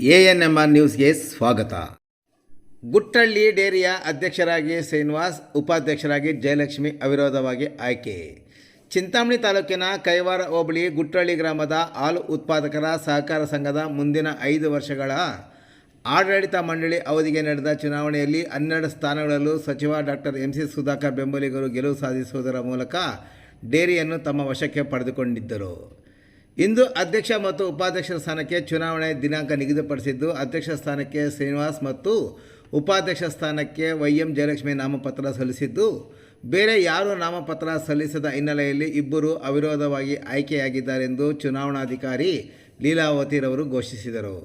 A N M R ನ್ಯೂಸ್ಗೆ ಸ್ವಾಗತ. ಗುಟ್ಟಳ್ಳಿ ಡೇರಿಯ ಅಧ್ಯಕ್ಷರಾಗಿ ಶ್ರೀನಿವಾಸ್, ಉಪಾಧ್ಯಕ್ಷರಾಗಿ ಜಯಲಕ್ಷ್ಮಿ ಅವಿರೋಧವಾಗಿ ಆಯ್ಕೆ. ಚಿಂತಾಮಣಿ ತಾಲೂಕಿನ ಕೈವಾರ ಹೋಬಳಿ ಗುಟ್ಟಳ್ಳಿ ಗ್ರಾಮದ ಹಾಲು ಉತ್ಪಾದಕರ ಸಹಕಾರ ಸಂಘದ ಮುಂದಿನ ಐದು ವರ್ಷಗಳ ಆಡಳಿತ ಮಂಡಳಿ ಅವಧಿಗೆ ನಡೆದ ಚುನಾವಣೆಯಲ್ಲಿ ಹನ್ನೆರಡು ಸ್ಥಾನಗಳಲ್ಲೂ ಸಚಿವ ಡಾಕ್ಟರ್ ಎಂ ಸಿ ಸುಧಾಕರ್ ಬೆಂಬಲಿಗರು ಗೆಲುವು ಸಾಧಿಸುವುದರ ಮೂಲಕ ಡೇರಿಯನ್ನು ತಮ್ಮ ವಶಕ್ಕೆ ಪಡೆದುಕೊಂಡಿದ್ದರು. ಇಂದು ಅಧ್ಯಕ್ಷ ಮತ್ತು ಉಪಾಧ್ಯಕ್ಷರ ಸ್ಥಾನಕ್ಕೆ ಚುನಾವಣೆ ದಿನಾಂಕ ನಿಗದಿಪಡಿಸಿದ್ದು, ಅಧ್ಯಕ್ಷ ಸ್ಥಾನಕ್ಕೆ ಶ್ರೀನಿವಾಸ್ ಮತ್ತು ಉಪಾಧ್ಯಕ್ಷ ಸ್ಥಾನಕ್ಕೆ ವೈ ಎಂ ಜಯಲಕ್ಷ್ಮಿ ನಾಮಪತ್ರ ಸಲ್ಲಿಸಿದ್ದು, ಬೇರೆ ಯಾರೂ ನಾಮಪತ್ರ ಸಲ್ಲಿಸದ ಹಿನ್ನೆಲೆಯಲ್ಲಿ ಇಬ್ಬರು ಅವಿರೋಧವಾಗಿ ಆಯ್ಕೆಯಾಗಿದ್ದಾರೆಂದು ಚುನಾವಣಾಧಿಕಾರಿ ಲೀಲಾವತಿರವರು ಘೋಷಿಸಿದರು.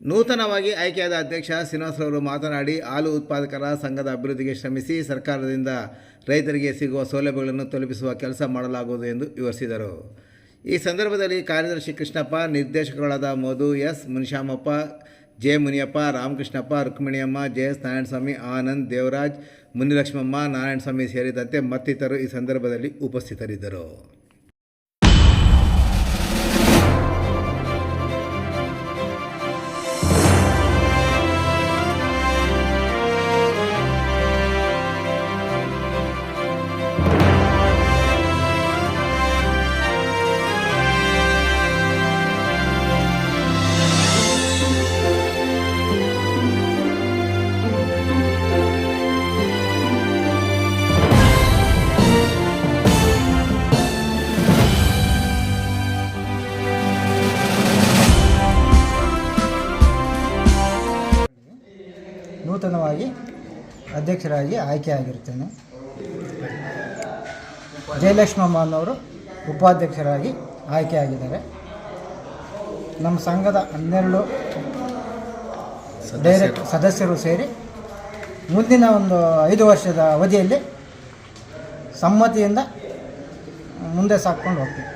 ನೂತನವಾಗಿ ಆಯ್ಕೆಯಾದ ಅಧ್ಯಕ್ಷ ಶ್ರೀನಿವಾಸರವರು ಮಾತನಾಡಿ, ಹಾಲು ಉತ್ಪಾದಕರ ಸಂಘದ ಅಭಿವೃದ್ಧಿಗೆ ಶ್ರಮಿಸಿ ಸರ್ಕಾರದಿಂದ ರೈತರಿಗೆ ಸಿಗುವ ಸೌಲಭ್ಯಗಳನ್ನು ತಲುಪಿಸುವ ಕೆಲಸ ಮಾಡಲಾಗುವುದು ಎಂದು ವಿವರಿಸಿದರು. ಈ ಸಂದರ್ಭದಲ್ಲಿ ಕಾರ್ಯದರ್ಶಿ Krishnappa ನಿರ್ದೇಶಕಗಳಾದ Madhu S. Munishamappa, J. Muniyappa, Ramakrishnappa, Rukminiyamma, J. S. Narayanaswamy, Anand Devaraj, Munilakshmamma, Narayanaswamy ಸೇರಿದಂತೆ ಮತ್ತಿತರರು ಈ ಸಂದರ್ಭದಲ್ಲಿ ಉಪಸ್ಥಿತರಿದ್ದರು. ನೂತನವಾಗಿ ಅಧ್ಯಕ್ಷರಾಗಿ ಆಯ್ಕೆಯಾಗಿರ್ತೇನೆ ಜಯಲಕ್ಷ್ಮಮ್ಮ ಅನ್ನೋರು ಉಪಾಧ್ಯಕ್ಷರಾಗಿ ಆಯ್ಕೆಯಾಗಿದ್ದಾರೆ. ನಮ್ಮ ಸಂಘದ ಹನ್ನೆರಡು ಡೈರೆಕ್ಟ್ ಸದಸ್ಯರು ಸೇರಿ ಮುಂದಿನ ಒಂದು ಐದು ವರ್ಷದ ಅವಧಿಯಲ್ಲಿ ಸಮ್ಮತಿಯಿಂದ ಮುಂದೆ ಸಾಕ್ಕೊಂಡು ಹೋಗ್ತೀವಿ.